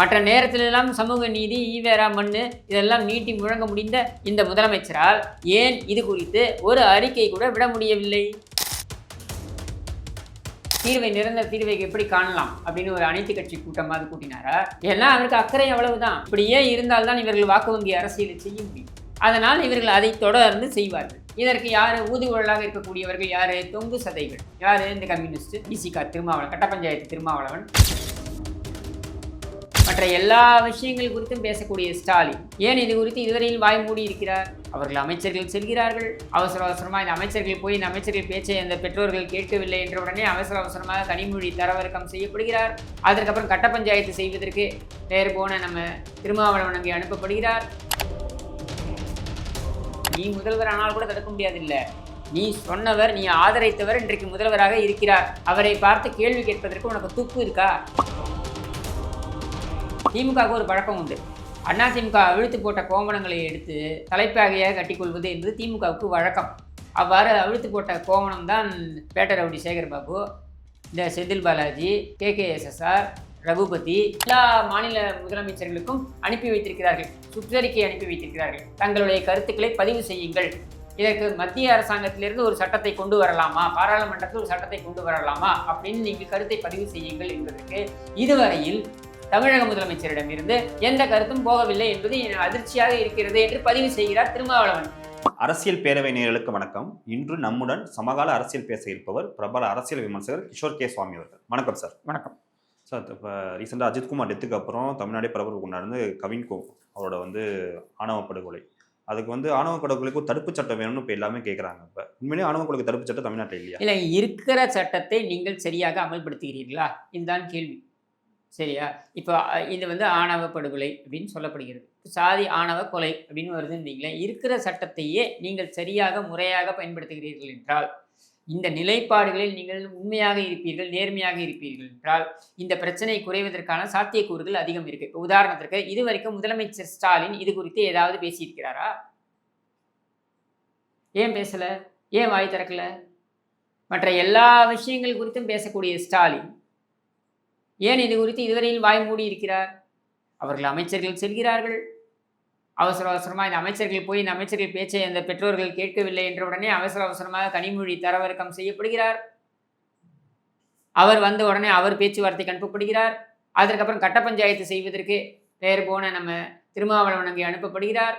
மற்ற நேரத்திலெல்லாம் சமூக நீதி ஈவேரா மண்ணு இதெல்லாம் நீட்டி முழங்க முடிந்த இந்த முதலமைச்சரால் ஏன் இது குறித்து ஒரு அறிக்கை கூட விட முடியவில்லை? தீர்வை நிரந்தர தீர்வை எப்படி காணலாம் அப்படின்னு ஒரு அனைத்து கட்சி கூட்டமாக கூட்டினாரா? ஏன்னா அவருக்கு அக்கறை அவ்வளவுதான். இப்படியே இருந்தால்தான் இவர்கள் வாக்கு வங்கி அரசியலை செய்ய முடியும். அதனால் இவர்கள் அதை தொடர்ந்து செய்வார்கள். இதற்கு யார்? ஊதுகுழலாக இருக்கக்கூடியவர்கள் யார்? தொங்கு சதைகள். யார்? இந்த கம்யூனிஸ்ட் இசிகா திருமாவளவன் கட்ட பஞ்சாயத்து திருமாவளவன். மற்ற எல்லா விஷயங்கள் குறித்தும் பேசக்கூடிய ஸ்டாலின். ஏன் இது குறித்து இதுவரையில் வாய் மூடி இருக்கிறார்? அவர்கள் அமைச்சர்கள் செல்கிறார்கள். அவசர அவசரமாக இந்த அமைச்சர்கள் போய் இந்த அமைச்சர்கள் பேச்சை அந்த பெற்றோர்கள் கேட்கவில்லை என்ற உடனே அவசர அவசரமாக கனிமொழி தரவிறக்கம் செய்யப்படுகிறார். அதற்கப்புறம் கட்ட பஞ்சாயத்து செய்வதற்கு பெயர் போன நம்ம திருமாவளவன் அங்கே அனுப்பப்படுகிறார். நீ முதல்வர் ஆனால் கூட தடுக்க முடியாதில்லை. நீ சொன்னவர் நீ ஆதரித்தவர் இன்றைக்கு முதல்வராக இருக்கிறார். அவரை பார்த்து கேள்வி கேட்பதற்கு உனக்கு துப்பு இருக்கா? திமுகவுக்கு ஒரு பழக்கம் உண்டு. அதிமுக அவிழ்த்து போட்ட கோமணங்களை எடுத்து தலைப்பாகையாக கட்டிக்கொள்வது என்பது திமுகவுக்கு வழக்கம். அவ்வாறு அவிழ்த்து போட்ட கோமணம் தான் பேட்டர் ரவுடி சேகர் பாபு இந்த Senthil Balaji K K SSR Raghupathi எல்லா மாநில முதலமைச்சர்களுக்கும் அனுப்பி வைத்திருக்கிறார்கள். சுற்றறிக்கை அனுப்பி வைத்திருக்கிறார்கள். தங்களுடைய கருத்துக்களை பதிவு செய்யுங்கள். இதற்கு மத்திய அரசாங்கத்திலிருந்து ஒரு சட்டத்தை கொண்டு வரலாமா? பாராளுமன்றத்தில் ஒரு சட்டத்தை கொண்டு வரலாமா? அப்படின்னு நீங்கள் கருத்தை பதிவு செய்யுங்கள் என்பதற்கு இதுவரையில் தமிழக முதலமைச்சரிடமிருந்து எந்த கருத்தும் போகவில்லை என்பது அதிர்ச்சியாக இருக்கிறது என்று பதிவு செய்கிறார் திருமாவளவன். அரசியல் பேரவை நேயர்களுக்கு வணக்கம். இன்று நம்முடன் சமகால அரசியல் பேச இருப்பவர் பிரபல அரசியல் விமர்சகர் கிஷோர் கே சுவாமி அவர்கள். வணக்கம் சார். வணக்கம். சார் இப்போ ரீசெண்டாக அஜித்குமார் டெத்துக்கு அப்புறம் தமிழ்நாடே பரபரப்பு கொண்டாடுந்து கவின்கோ அவரோட வந்து ஆணவ படுகொலை. அதுக்கு வந்து ஆணவ படுகொலைக்கு தடுப்பு சட்டம் வேணும்னு இப்போ எல்லாமே கேட்குறாங்க இப்போ. உண்மையிலேயே ஆணவ கொலைக்கு தடுப்பு சட்டம் தமிழ்நாட்டில் இல்லையா? இல்லை இருக்கிற சட்டத்தை நீங்கள் சரியாக அமல்படுத்துகிறீர்களா? இதுதான் கேள்வி. சரியா? இப்போ இது வந்து ஆணவ படுகொலை அப்படின்னு சொல்லப்படுகிறது. சாதி ஆணவ கொலை அப்படின்னு வருதுன்னீங்களே இருக்கிற சட்டத்தையே நீங்கள் சரியாக முறையாக பயன்படுத்துகிறீர்கள் என்றால் இந்த நிலைப்பாடுகளில் நீங்கள் உண்மையாக இருப்பீர்கள் நேர்மையாக இருப்பீர்கள் என்றால் இந்த பிரச்சனை குறைவதற்கான சாத்தியக்கூறுகள் அதிகம் இருக்கு. இப்போ உதாரணத்திற்கு இதுவரைக்கும் முதலமைச்சர் ஸ்டாலின் இது குறித்து ஏதாவது பேசியிருக்கிறாரா? ஏன் பேசல? ஏன் வாய் திறக்கல? மற்ற எல்லா விஷயங்கள் குறித்தும் பேசக்கூடிய ஸ்டாலின் ஏன் இது குறித்து இதுவரையில் வாய் மூடி இருக்கிறார்? அவர்கள் அமைச்சர்கள் செல்கிறார்கள். அவசர அவசரமாக இந்த அமைச்சர்கள் போய் இந்த அமைச்சர்கள் பேச்சை அந்த பெற்றோர்கள் கேட்கவில்லை என்ற உடனே அவசர அவசரமாக கனிமொழி தரவிறக்கம் செய்யப்படுகிறார். அவர் வந்த உடனே அவர் பேச்சுவார்த்தைக்கு அனுப்பப்படுகிறார். அதற்கப்புறம் கட்ட பஞ்சாயத்து செய்வதற்கு பெயர் போன நம்ம திருமாவளவன் அங்கே அனுப்பப்படுகிறார்.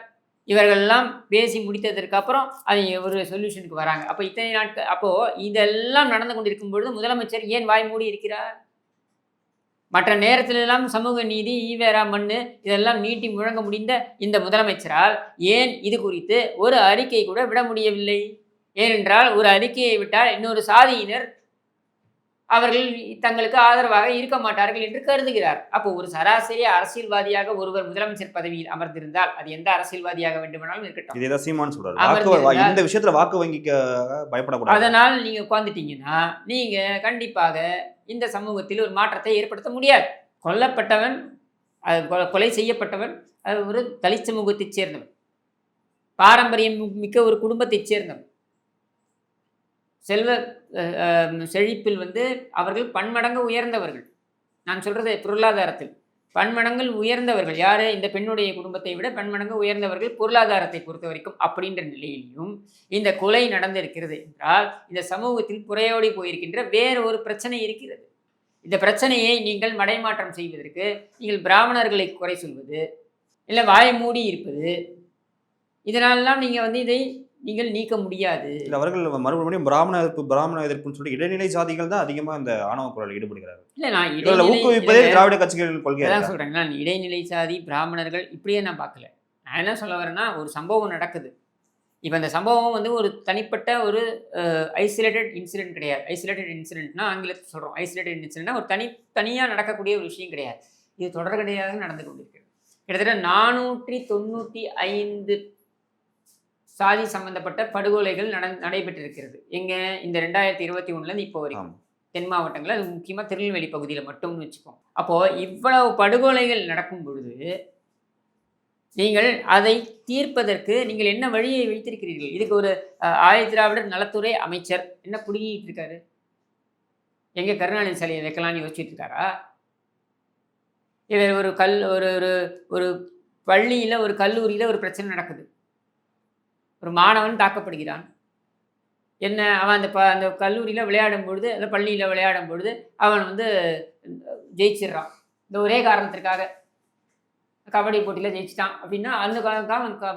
இவர்கள்லாம் பேசி முடித்ததற்கு அப்புறம் அது ஒரு சொல்யூஷனுக்கு வராங்க. அப்போ இத்தனை நாட்கள் அப்போது இதெல்லாம் நடந்து கொண்டிருக்கும் பொழுது முதலமைச்சர் ஏன் வாய் மூடி இருக்கிறார்? மற்ற நேரத்திலெல்லாம் சமூக நீதி ஈவேரா மண்ணு இதெல்லாம் நீட்டி முழங்க முடிந்த இந்த முதலமைச்சரால் ஏன் இது குறித்து ஒரு அறிக்கை கூட விட முடியவில்லை? ஏனென்றால் ஒரு அறிக்கையை விட்டால் இன்னொரு சாதியினர் அவர்கள் தங்களுக்கு ஆதரவாக இருக்க மாட்டார்கள் என்று கருதுகிறார். அப்போ ஒரு சராசரி அரசியல்வாதியாக ஒருவர் முதலமைச்சர் பதவியில் அமர்ந்திருந்தால் அது எந்த அரசியல்வாதியாக வேண்டுமானாலும் இருக்கட்டும். இதே சீமான் சொல்றாரு. இந்த விஷயத்துல வாக்கு வங்கிக்க பயப்படக்கூடாது. அதனால் நீங்க உட்கார்ந்துட்டீங்கன்னா நீங்க கண்டிப்பாக இந்த சமூகத்தில் ஒரு மாற்றத்தை ஏற்படுத்த முடியாது. கொல்லப்பட்டவன் கொலை செய்யப்பட்டவன் ஒரு தலித் சமூகத்தைச் சேர்ந்தவன். பாரம்பரியம் மிக்க ஒரு குடும்பத்தைச் சேர்ந்தவன். செல்வ செழிப்பில் வந்து அவர்கள் பன்மடங்கு உயர்ந்தவர்கள். நான் சொல்கிறது பொருளாதாரத்தில். பன்மடங்கள் உயர்ந்தவர்கள். யார்? இந்த பெண்ணுடைய குடும்பத்தை விட பன்மடங்கு உயர்ந்தவர்கள் பொருளாதாரத்தை பொறுத்த வரைக்கும் அப்படின்ற நிலையிலும் இந்த கொலை நடந்திருக்கிறது என்றால் இந்த சமூகத்தில் புறையோடி போயிருக்கின்ற வேறு ஒரு பிரச்சனை இருக்கிறது. இந்த பிரச்சனையை நீங்கள் மடைமாற்றம் செய்வதற்கு நீங்கள் பிராமணர்களை குறை சொல்வது இல்லை வாயை மூடி இருப்பது இதனாலெல்லாம் நீங்கள் வந்து இதை நீங்கள் நீக்க முடியாது. இல்ல அவர்கள் மறுபடியும் பிராமண எதிர்ப்பு பிராமண எதிர்ப்புன்னு சொல்லி இடைநிலை ஜாதிகள் தான் அதிகமா இந்த ஆணவ கொலையில் ஈடுபடுகிறார்கள். இல்லை நான் இதுல ஊக்குவிப்பதே திராவிட கட்சிகளின் கொள்கை அதான் சொல்கிறேன் நான் இடைநிலை சாதி பிராமணர்கள் இப்படியே நான் பார்க்கல. நான் என்ன சொல்ல வரேன்னா ஒரு சம்பவம் நடக்குது. இப்போ இந்த சம்பவம் வந்து ஒரு தனிப்பட்ட ஒரு ஐசோலேட்டட் இன்சிடென்ட் கிடையாது. ஐசோலேட்டட் இன்சிடென்ட்னா ஆங்கிலத்தில் சொல்கிறோம் ஐசோலேட்டட் இன்சிடென்ட்னா ஒரு தனி தனியாக நடக்கக்கூடிய ஒரு விஷயம் கிடையாது. இது தொடர்கடையாக நடந்து கொண்டிருக்கிறது. கிட்டத்தட்ட நானூற்றி தொண்ணூற்றி ஐந்து சாதி சம்பந்தப்பட்ட படுகொலைகள் நட நடைபெற்றிருக்கிறது. எங்கே இந்த ரெண்டாயிரத்தி இருபத்தி ஒன்றுலேருந்து இப்போ வரைக்கும். தென் மாவட்டங்கள் அது முக்கியமாக திருநெல்வேலி பகுதியில் மட்டும்னு வச்சுப்போம் அப்போது இவ்வளவு படுகொலைகள் நடக்கும் பொழுது நீங்கள் அதை தீர்ப்பதற்கு நீங்கள் என்ன வழியை வைத்திருக்கிறீர்கள்? இதுக்கு ஒரு ஆதி திராவிடர் நலத்துறை அமைச்சர் என்ன புடுங்கிட்டு இருக்காரு எங்கே கருணாநிதி சிலையை வைக்கலாம்னு யோசிச்சுட்டு இருக்காரா இவர் ஒரு கல் ஒரு ஒரு ஒரு பள்ளியில் ஒரு கல்லூரியில் ஒரு பிரச்சனை நடக்குது. ஒரு மாணவன் தாக்கப்படுகிறான். என்ன அவன் அந்த ப அந்த கல்லூரியில் விளையாடும் பொழுது அந்த பள்ளியில் விளையாடும் பொழுது அவன் வந்து ஜெயிச்சிடுறான். இந்த ஒரே காரணத்திற்காக கபடி போட்டியில் ஜெயிச்சிட்டான் அப்படின்னா அந்த காரணத்துக்காக அவன் க-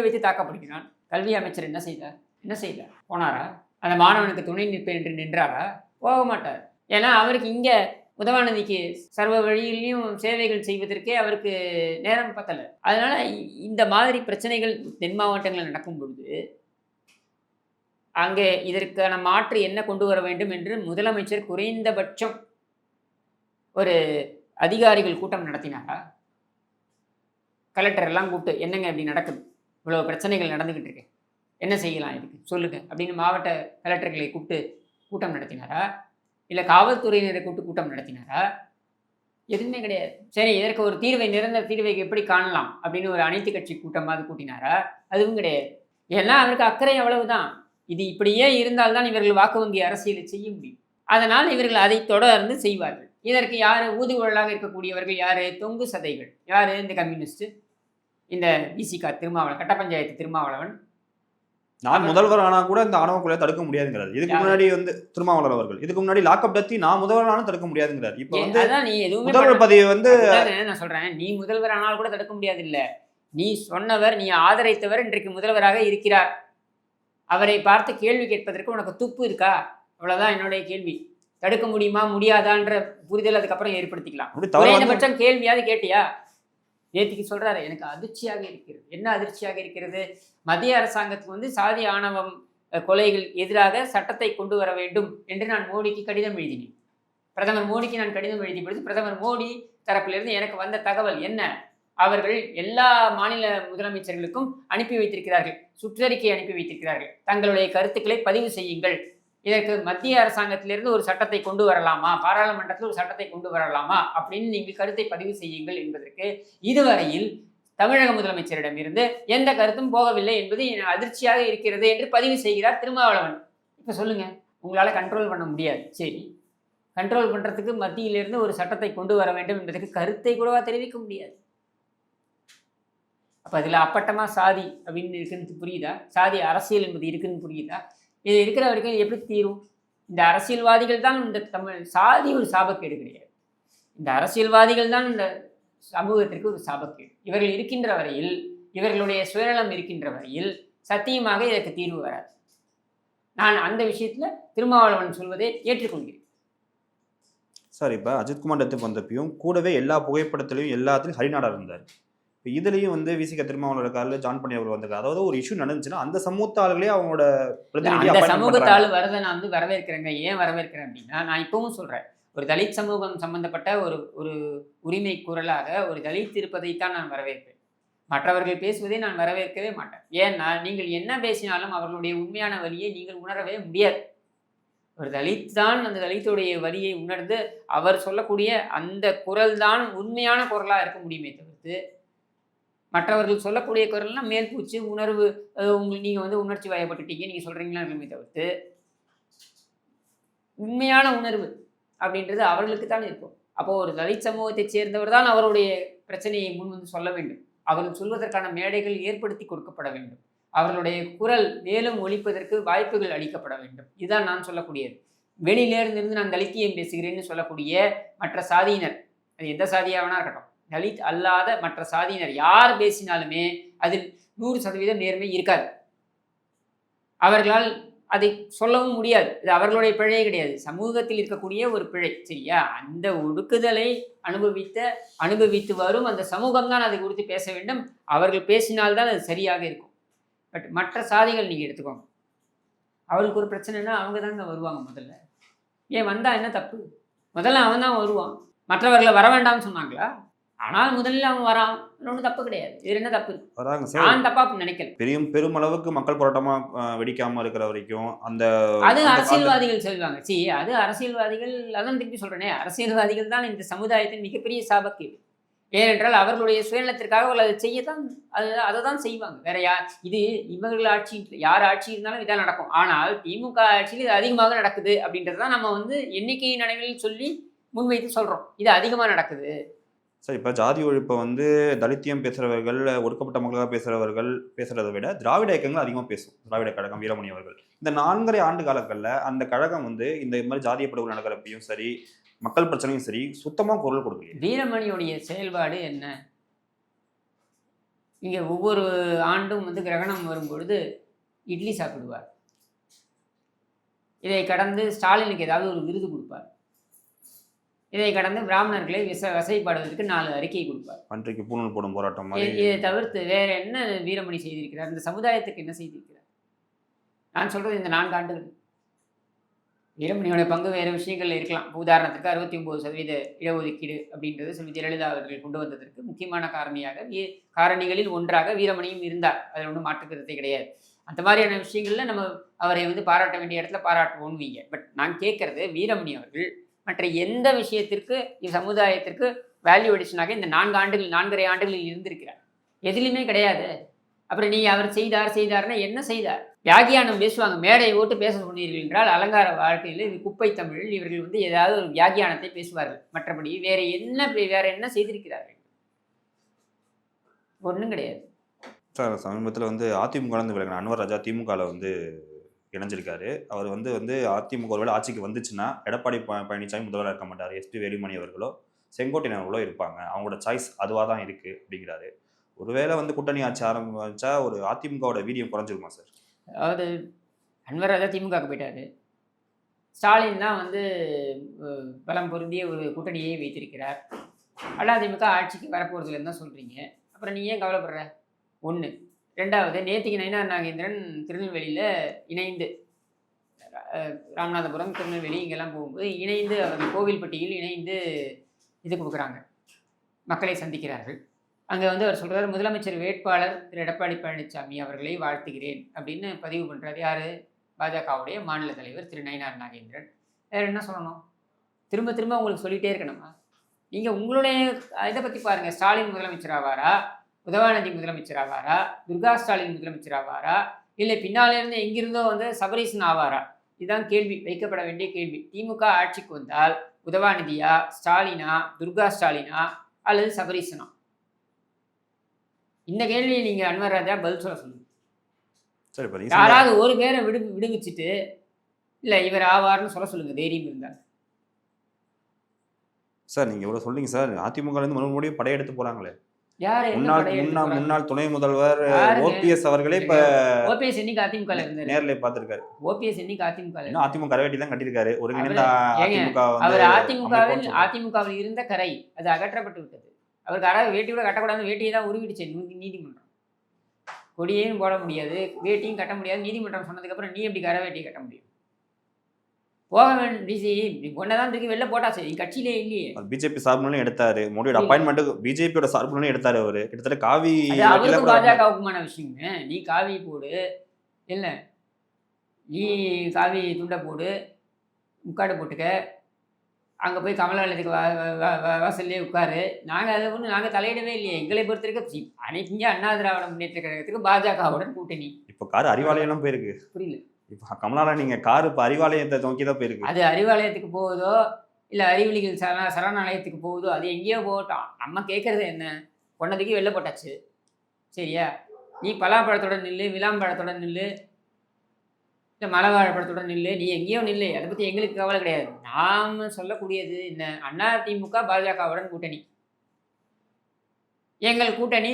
வைத்து தாக்கப்படுகிறான். கல்வி அமைச்சர் என்ன செய்தார்? என்ன செய்தார்? போனாரா? அந்த மாணவனுக்கு துணை நிற்பேன் என்று நின்றாரா? போக மாட்டார். ஏன்னா அவருக்கு இங்கே உதவாநிதிக்கு சர்வ வழியிலையும் சேவைகள் செய்வதற்கே அவருக்கு நேரம் பத்தலை. அதனால் இந்த மாதிரி பிரச்சனைகள் தென் மாவட்டங்களில் நடக்கும் பொழுது அங்கே இதற்கான மாற்று என்ன கொண்டு வர வேண்டும் என்று முதலமைச்சர் குறைந்தபட்சம் ஒரு அதிகாரிகள் கூட்டம் நடத்தினாரா? கலெக்டர் எல்லாம் கூப்பிட்டு என்னங்க இப்படி நடக்குது? இவ்வளோ பிரச்சனைகள் நடந்துக்கிட்டு இருக்கு. என்ன செய்யலாம் இதுக்கு? சொல்லுங்க. அப்படின்னு மாவட்ட கலெக்டர்களை கூப்பிட்டு கூட்டம் நடத்தினாரா? இல்லை காவல்துறையினரை கூப்பிட்டு கூட்டம் நடத்தினாரா? எதுவுமே கிடையாது. சரி இதற்கு ஒரு தீர்வை நிரந்தர தீர்வை எப்படி காணலாம் அப்படின்னு ஒரு அனைத்து கட்சி கூட்டமாவது கூட்டினாரா? அதுவும் கிடையாது. ஏன்னா அவருக்கு அக்கறை அவ்வளவுதான். இது இப்படியே இருந்தால்தான் இவர்கள் வாக்கு வங்கி அரசியலை செய்ய முடியும். அதனால் இவர்கள் அதை தொடர்ந்து செய்வார்கள். இதற்கு யார் ஊதுகுழலாக இருக்கக்கூடியவர்கள் யார்? தொங்கு சதைகள். யார் இந்த கம்யூனிஸ்ட் இந்த விசிகா திருமாவளவன் கட்ட பஞ்சாயத்து திருமாவளவன். நான் முதல்வர் ஆனா கூட இந்த ஆணவ கொலையை தடுக்க முடியாதுங்கிறார். இதுக்கு? முன்னாடி வந்து திருமாவளவர் அவர்கள். இதுக்கு முன்னாடி லாக்அப் டத்தி நான் முதல்வர் ஆனாலும் தடுக்க முடியாதுங்கிறார். இப்போ வந்து அதான் நீ எதுவுமே முதல்வர் பதவி வந்து நான் சொல்றேன்? நீ முதல்வர் ஆனால் கூட தடுக்க முடியாது இல்ல நீ சொன்னவர் நீ ஆதரித்தவர் இன்றைக்கு முதல்வராக இருக்கிறார். அவரை பார்த்து கேள்வி கேட்பதற்கு உனக்கு துப்பு இருக்கா? அவ்வளவுதான் என்னுடைய கேள்வி. தடுக்க முடியுமா? முடியாதான்ற புரிதல் அதுக்கப்புறம் ஏற்படுத்திக்கலாம். குறைந்தபட்சம் கேள்வியாவது கேட்டியா? நேற்றுக்கு சொல்கிறாரு எனக்கு அதிர்ச்சியாக இருக்கிறது. என்ன அதிர்ச்சியாக இருக்கிறது? மத்திய அரசாங்கத்துக்கு வந்து சாதி ஆணவம் கொலைகள் எதிராக சட்டத்தை கொண்டு வர வேண்டும் என்று நான் மோடிக்கு கடிதம் எழுதினேன். பிரதமர் மோடிக்கு நான் கடிதம் எழுதிய பொழுது பிரதமர் மோடி தரப்பிலிருந்து எனக்கு வந்த தகவல் என்ன? அவர்கள் எல்லா மாநில முதலமைச்சர்களுக்கும் அனுப்பி வைத்திருக்கிறார்கள் சுற்றறிக்கை அனுப்பி வைத்திருக்கிறார்கள். தங்களுடைய கருத்துக்களை பதிவு செய்யுங்கள். இதற்கு மத்திய அரசாங்கத்திலிருந்து ஒரு சட்டத்தை கொண்டு வரலாமா? பாராளுமன்றத்தில் ஒரு சட்டத்தை கொண்டு வரலாமா? அப்படின்னு நீங்கள் கருத்தை பதிவு செய்யுங்கள் என்பதற்கு இதுவரையில் தமிழக முதலமைச்சரிடமிருந்து எந்த கருத்தும் போகவில்லை என்பது என் அதிர்ச்சியாக இருக்கிறது என்று பதிவு செய்கிறார் திருமாவளவன். இப்போ சொல்லுங்க. உங்களால் கண்ட்ரோல் பண்ண முடியாது. சரி. கண்ட்ரோல் பண்ணுறதுக்கு மத்தியிலிருந்து ஒரு சட்டத்தை கொண்டு வர வேண்டும் என்பதற்கு கருத்தை கூடவா தெரிவிக்க முடியாது? அப்போ அதில் அப்பட்டமாக சாதி அப்படின்னு இருக்குன்னு புரியுதா? சாதி அரசியல் என்பது இருக்குன்னு புரியுதா? இது இருக்கிற வரைக்கும் எப்படி தீரும்? இந்த அரசியல்வாதிகள் தான் இந்த தமிழ் சாதி ஒரு சாபக்கேடு கிடையாது. இந்த அரசியல்வாதிகள் தான் இந்த சமூகத்திற்கு ஒரு சாபக்கேடு. இவர்கள் இருக்கின்ற வரையில் இவர்களுடைய சுயநலம் இருக்கின்ற வரையில் சத்தியமாக இதற்கு தீர்வு வராது. நான் அந்த விஷயத்தில் திருமாவளவன் சொல்வதை ஏற்றுக்கொள்கிறேன். சார் இப்போ அஜித்குமார் டெத்துக்கு வந்தப்பையும் கூடவே எல்லா புகைப்படத்திலையும் எல்லாத்துலையும் ஹரிநாடா இருந்தார். இதுலயும் வந்து விசிக திருமாவளவர் இருக்காரு ஜான் பண்ணி அவர் வந்திருக்காரு. அதாவது ஒரு இஷ்யூ நடந்துச்சுன்னா அந்த சமூக ஆளுகளே அவங்களோட appointment சமூகத்து. ஆளு வரதை நான் வந்து வரவேற்கிறேங்க. ஏன் வரவேற்கிறேன் அப்படின்னா நான் இப்பவும் சொல்றேன். ஒரு தலித் சமூகம் சம்பந்தப்பட்ட ஒரு ஒரு உரிமை குரலாக ஒரு தலித் இருப்பதைத்தான் நான் வரவேற்பேன் மற்றவர்கள் பேசுவதை நான் வரவேற்கவே மாட்டேன். ஏன்னா நீங்கள் என்ன பேசினாலும் அவர்களுடைய உண்மையான வழியை நீங்கள் உணரவே முடியாது. ஒரு தலித் தான் அந்த தலித்துடைய வரியை உணர்ந்து அவர் சொல்லக்கூடிய அந்த குரல் தான் உண்மையான குரலாக இருக்க முடியுமே தவிர்த்து மற்றவர்கள் சொல்லக்கூடிய குரல்லாம் மேல்பூச்சு உணர்வு உங்களுக்கு நீங்கள் வந்து உணர்ச்சி வயப்பட்டுட்டீங்க நீங்கள் சொல்கிறீங்களா இருக்குமே தவிர்த்து. உண்மையான உணர்வு அப்படின்றது அவர்களுக்கு தான் இருக்கும். அப்போது ஒரு தலித் சமூகத்தைச் சேர்ந்தவர் தான் அவருடைய பிரச்சனையை முன் வந்து சொல்ல வேண்டும். அவர்கள் சொல்வதற்கான மேடைகள் ஏற்படுத்தி கொடுக்கப்பட வேண்டும். அவர்களுடைய குரல் மேலும் ஒழிப்பதற்கு வாய்ப்புகள் அளிக்கப்பட வேண்டும். இதுதான் நான் சொல்லக்கூடியது. வெளியிலேருந்து இருந்து நான் தலித்தியம் பேசுகிறேன்னு சொல்லக்கூடிய மற்ற சாதியினர் அது எந்த சாதியாக வேணா இருக்கட்டும் தலித் அல்லாத மற்ற சாதியினர் யார் பேசினாலுமே அதில் நூறு சதவீதம் நேர்மை இருக்காது. அவர்களால் அதை சொல்லவும் முடியாது. இது அவர்களுடைய பிழையே கிடையாது. சமூகத்தில் இருக்கக்கூடிய ஒரு பிழை. சரியா? அந்த ஒடுக்குதலை அனுபவித்த அனுபவித்து வரும் அந்த சமூகம் தான் அதை குறித்து பேச வேண்டும். அவர்கள் பேசினால்தான் அது சரியாக இருக்கும். பட் மற்ற சாதிகள் நீங்கள் எடுத்துக்கோங்க. அவளுக்கு ஒரு பிரச்சனைனா அவங்க தாங்க வருவாங்க முதல்ல. ஏன் வந்தால் என்ன தப்பு? முதல்ல அவன் தான் வருவான். மற்றவர்களை வர வேண்டாம்னு சொன்னாங்களா? ஆனால் முதல்ல அவன் வரான். ஒன்றும் தப்பு கிடையாது. இது என்ன தப்பு? வராங்க சார். நான் தப்பா நினைக்கல. பெரும் பெருமளவுக்கு மக்கள் போராட்டமா வெடிக்காம இருக்கிற வரைக்கும் அந்த அது அரசியல்வாதிகள் சொல்லுவாங்க. சி அது அரசியல்வாதிகள் அதான் திருப்பி சொல்றேனே. அரசியல்வாதிகள் தான் இந்த சமுதாயத்தின் மிகப்பெரிய சாபக்கேடு. ஏனென்றால் அவர்களுடைய சுயநலத்திற்காக அவர்கள் அதை செய்யத்தான் அது அதை தான் செய்வாங்க. வேற யார் இது இவர்கள் ஆட்சி யார் ஆட்சி இருந்தாலும் இதான் நடக்கும். ஆனால் திமுக ஆட்சியில் இது அதிகமாக நடக்குது அப்படின்றது தான் நம்ம வந்து எண்ணிக்கை நடைவில் சொல்லி முன்வைத்து சொல்றோம். இது அதிகமாக நடக்குது. சார் இப்போ ஜாதி ஒழிப்பை வந்து தலித்தியம் பேசுகிறவர்கள் ஒடுக்கப்பட்ட மக்களாக பேசுகிறவர்கள் பேசுகிறத விட திராவிட இயக்கங்கள் அதிகமாக பேசும். திராவிட கழகம் வீரமணி அவர்கள். இந்த நான்கரை ஆண்டு காலங்களில் அந்த கழகம் வந்து இந்த மாதிரி ஜாதிய படுகொலை நடக்கிறப்பையும் சரி மக்கள் பிரச்சனையும் சரி சுத்தமாக குரல் கொடுக்கல வீரமணியுடைய செயல்பாடு என்ன? இங்கே ஒவ்வொரு ஆண்டும் வந்து கிரகணம் வரும்பொழுது இட்லி சாப்பிடுவார். இதை கடந்து ஸ்டாலினுக்கு ஏதாவது ஒரு விருது கொடுப்பார். இதை கடந்து பிராமணர்களை விச வசைப்பாடுவதற்கு நாலு அறிக்கை கொடுப்பார். அன்றைக்கு பூணூல் போடும் போராட்டம் இதை தவிர்த்து வேற என்ன வீரமணி செய்திருக்கிறார்? இந்த சமுதாயத்துக்கு என்ன செய்திருக்கிறார்? நான் சொல்றது இந்த நான்கு ஆண்டுகள். வீரமணியோட பங்கு வேறு விஷயங்கள்ல இருக்கலாம். உதாரணத்துக்கு அறுபத்தி ஒன்பது சதவீத இடஒதுக்கீடு அப்படின்றது செல்வி ஜெயலலிதா அவர்கள் கொண்டு வந்ததற்கு முக்கியமான காரணியாக வீ- காரணிகளில் ஒன்றாக வீரமணியும் இருந்தார். அதில் ஒன்றும் மாற்றுக்கிறதே கிடையாது. அந்த மாதிரியான விஷயங்கள்ல நம்ம அவரை வந்து பாராட்ட வேண்டிய இடத்துல பாராட்டுவோம்னு வைங்க. பட் நான் கேட்கறது வீரமணி அவர்கள் மற்ற எந்த விஷயத்திற்கு சமுதாயத்திற்கு வேல்யூ அடிஷனாக இந்த நான்கு ஆண்டுகள் நான்கரை ஆண்டுகளில் இருந்திருக்கிறார். எதுலையுமே கிடையாது. அப்புறம் நீ அவர் செய்தார் செய்தார்னா என்ன செய்தார்? வியாகியானம் பேசுவாங்க. மேடை ஓட்டு பேச சொன்னீர்கள் என்றால் அலங்கார வாழ்க்கையில் இது குப்பை தமிழில் இவர்கள் வந்து ஏதாவது ஒரு வியாகியானத்தை பேசுவார்கள். மற்றபடி வேற என்ன வேற என்ன செய்திருக்கிறார்கள்? ஒன்றும் கிடையாது. சார் சமீபத்தில் வந்து அதிமுக வந்து விலகின அன்வர் ராஜா திமுகவில் வந்து இணைஞ்சிருக்காரு. அவர் வந்து வந்து அதிமுக ஒருவேளை ஆட்சிக்கு வந்துச்சுன்னா எடப்பாடி ப- பழனிசாமி முதல்வராக இருக்க மாட்டார். எஸ்பி வேலுமணி அவர்களோ செங்கோட்டையன் அவர்களோ இருப்பாங்க. அவங்களோட சாய்ஸ் அதுவாக தான் இருக்குது அப்படிங்கிறாரு. ஒருவேளை வந்து கூட்டணி ஆட்சி ஆரம்பிச்சா ஒரு அதிமுகவோட வீரியம் குறைஞ்சிருமா சார்? அதாவது அன்வர் ராஜா திமுகவுக்கு போயிட்டாரு. ஸ்டாலின் தான் வந்து பலம் பொருந்திய ஒரு கூட்டணியை வைத்திருக்கிறார். அதிமுக ஆட்சிக்கு வரப்போகிறதுலன்னு தான் சொல்கிறீங்க அப்புறம் நீ ஏன் கவலைப்படுற? ஒன்று ரெண்டாவது நேத்திக்கு நயினார் நாகேந்திரன் திருநெல்வேலியில் இணைந்து ராமநாதபுரம் திருநெல்வேலி இங்கெல்லாம் போகும்போது இணைந்து அவர் கோவில்பட்டியில் இணைந்து இது கொடுக்குறாங்க. மக்களை சந்திக்கிறார்கள். அங்கே வந்து அவர் சொல்கிறார் முதலமைச்சர் வேட்பாளர் திரு. எடப்பாடி பழனிசாமி அவர்களை வாழ்த்துகிறேன் அப்படின்னு பதிவு பண்ணுறாரு யார்? பாஜகவுடைய மாநில தலைவர் திரு. நயினார் நாகேந்திரன். வேறு என்ன சொல்லணும்? திரும்ப திரும்ப உங்களுக்கு சொல்லிகிட்டே இருக்கணுமா? நீங்கள் உங்களுடைய இதை பற்றி பாருங்கள் ஸ்டாலின் முதலமைச்சர் ஆவாரா? உதவாநிதி முதலமைச்சர் ஆவாரா? துர்கா ஸ்டாலின் முதலமைச்சர் ஆவாரா? இல்லை பின்னாலே இருந்து எங்கிருந்தோ வந்து சபரீசன் ஆவாரா? இதுதான் கேள்வி வைக்கப்பட வேண்டிய கேள்வி. திமுக ஆட்சிக்கு வந்தால் உதவாநிதியா ஸ்டாலினா துர்கா ஸ்டாலினா அல்லது சபரீசனா? இந்த கேள்வியை நீங்க அன்வர் ராஜா பதில் சொல்ல சொல்லுங்க. யாராவது ஒரு பேரை விடு விடுவிச்சுட்டு இல்ல இவர் ஆவார்னு சொல்ல சொல்லுங்க தைரியம் இருந்தா. சார் நீங்க இவ்வளவு சொல்றீங்க சார். அதிமுக இருந்து மறுபடியும் படையெடுத்து போறாங்களே. யாரு முன்னாள் முன்னாள் முன்னாள் துணை முதல்வர் ஓபிஎஸ் அவர்களே இப்ப ஓபிஎஸ் என்னைக்கு அதிமுக நேர்ல பார்த்திருக்காரு. ஓபிஎஸ் என்னைக்கு அதிமுக அதிமுக கரவேட்டி தான் கட்டியிருக்காரு. ஒருங்கிணைந்த அதிமுக அவர் அதிமுகவில். அதிமுகவில் இருந்த கரை அது அகற்றப்பட்டு விட்டது. அவருக்கு அறா வேட்டி கூட கட்டக்கூடாது வேட்டியை தான் உருவிடுச்சு நீதிமன்றம். கொடியையும் போட முடியாது வேட்டியும் கட்ட முடியாது நீதிமன்றம் சொன்னதுக்கப்புறம் நீ எப்படி கரை வேட்டியை கட்ட முடியும்? போக வேண்டிய ஒன்றை தான் தூக்கி வெளில போட்டா சரி கட்சியிலே இல்லையே. பிஜேபி சார்புலையும் எடுத்தாரு. மோடியோட இல்ல. அப்பாயின்மெண்ட் பிஜேபியோட சார்புலையும் எடுத்தாரு அவரு. கிட்டத்தட்ட காவி கூட பாஜகவுக்குமான விஷயங்க நீ காவி போடு. இல்லை நீ காவி துண்டை போடு. முக்காடு போட்டுக்க. அங்கே போய் கமலாலயத்துக்கு வாசல்லே உட்காரு. நாங்கள் அதை ஒன்றும் நாங்கள் தலையிடவே இல்லையே. எங்களை பொறுத்த வரைக்கும் அனைத்து அண்ணா திராவிட முன்னேற்ற கழகத்துக்கு பாஜகவுடன் கூட்டணி. இப்ப கார் அறிவாலயம் போயிருக்கு. புரியல. இப்போ கமலால நீங்கள் கார் இப்போ அறிவாலயத்தை நோக்கி தான் போயிருக்கு. அது அறிவாலயத்துக்கு போகுதோ இல்லை அறிவிலிகள் சரண சரணாலயத்துக்கு போகுதோ அது எங்கேயோ போகட்டும். நம்ம கேட்குறது என்ன? பொண்ணதுக்கு வெளில போட்டாச்சு. சரியா? நீ பலாப்பழத்தோட நில்லு விளாம்பழத்தோட நில்லு இல்லை மலை வாழைப்பழத்தோட நில்லு நீ எங்கேயோ நில்லு. அதை பற்றி எங்களுக்கு கவலை கிடையாது. நாம் சொல்லக்கூடியது என்ன? அண்ணா திமுக பாஜகவுடன் கூட்டணி. எங்கள் கூட்டணி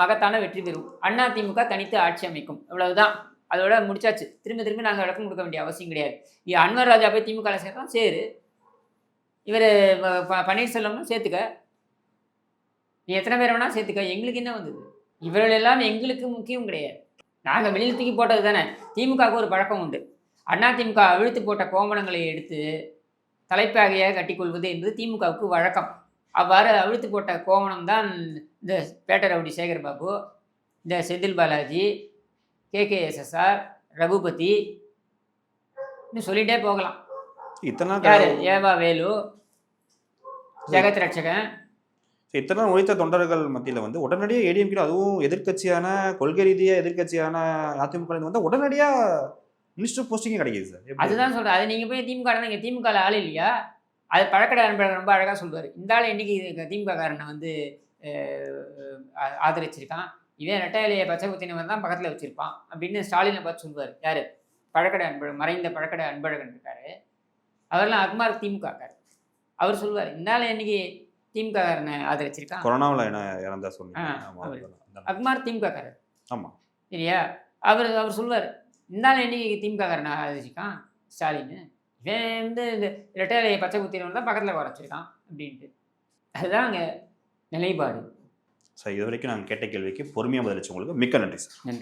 மகத்தான வெற்றி பெறும். அண்ணா திமுக தனித்து ஆட்சி அமைக்கும். இவ்வளவுதான். அதோட முடிச்சாச்சு. திரும்ப திரும்ப நாங்கள் விளக்கம் கொடுக்க வேண்டிய அவசியம் கிடையாது. அன்வர் ராஜா போய் திமுக சேர்க்கலாம் சேரு. இவர் பன்னீர்செல்வம்னு சேர்த்துக்க. நீ எத்தனை பேர் வேணால் சேர்த்துக்க. எங்களுக்கு என்ன வந்தது? இவர்கள் எல்லாம் எங்களுக்கு முக்கியம் கிடையாது. நாங்கள் வெளியில் தூக்கி போட்டது தானே? திமுகவுக்கு ஒரு பழக்கம் உண்டு. அண்ணா திமுக அவிழ்த்து போட்ட கோமணங்களை எடுத்து தலைப்பாகையாக கட்டிக்கொள்வது என்பது திமுகவுக்கு வழக்கம். அவ்வாறு அவிழ்த்து போட்ட கோமணம் தான் இந்த பேட்டரவுடி சேகர் பாபு இந்த செந்தில் பாலாஜி கேகேஎஸ்எஸ்ஆர் ரகுபதி இன்னும் சொல்லிட்டே போகலாம். இத்தனை யாரு? ஏவா வேலு. ஜெகத் ரட்சகன். இத்தனை உழைத்த தொண்டர்கள் மத்தியில வந்து உடனடியாக ஏடிஎம்கே அதுவும் எதிர்க்கட்சியான கொள்கை ரீதியா எதிர்க்கட்சியான அதிமுக வந்தா உடனடியா மினிஸ்டர் போஸ்டிங்கே கிடைக்குது சார்? அதுதான் சொல்றேன். அது நீங்க போய் திமுக நீங்க திமுக ஆள் இல்லையா? அது பழக்கடை அன்பழகன் ரொம்ப அழகாக சொல்வார் இந்த ஆள் இன்னைக்கு திமுக காரனை வந்து அஹ், ஆதரிச்சிருக்கான் இவன் ரெட்டையிலேயே பச்சை குத்தினவன் தான் பக்கத்தில் வச்சிருப்பான் அப்படின்னு ஸ்டாலினை பார்த்து சொல்லுவார். யார்? பழக்கடை அன்பழகன் மறைந்த பழக்கடை அன்பழகன் இருக்காரு. அவர்லாம் அக்மார் திமுக காரர் அவர் சொல்லுவார் இந்த ஆள் இன்னைக்கு திமுக காரனை ஆதரிச்சிருக்கான். கொரோனாவில் என்ன இறந்தா. அக்மார் திமுக காரர் ஆமா. சரியா? அவர் அவர் சொல்வார் இந்தாலும் என்னைக்கு திமுக காரனை ஆதரிச்சிருக்கான் ஸ்டாலின். இவன் வந்து இந்த ரெட்டையிலேயே பச்சை குத்தினவன் தான் பக்கத்தில் குறைச்சிருக்கான் அப்படின்ட்டு. அதுதான் அங்கே நிலைப்பாடு. சார் இது வரைக்கும் நாங்கள் கேட்ட கேள்விக்கு பொறுமையாக பதிலளிச்சவங்களுக்கு மிக்க நன்றி சார் நன்றி.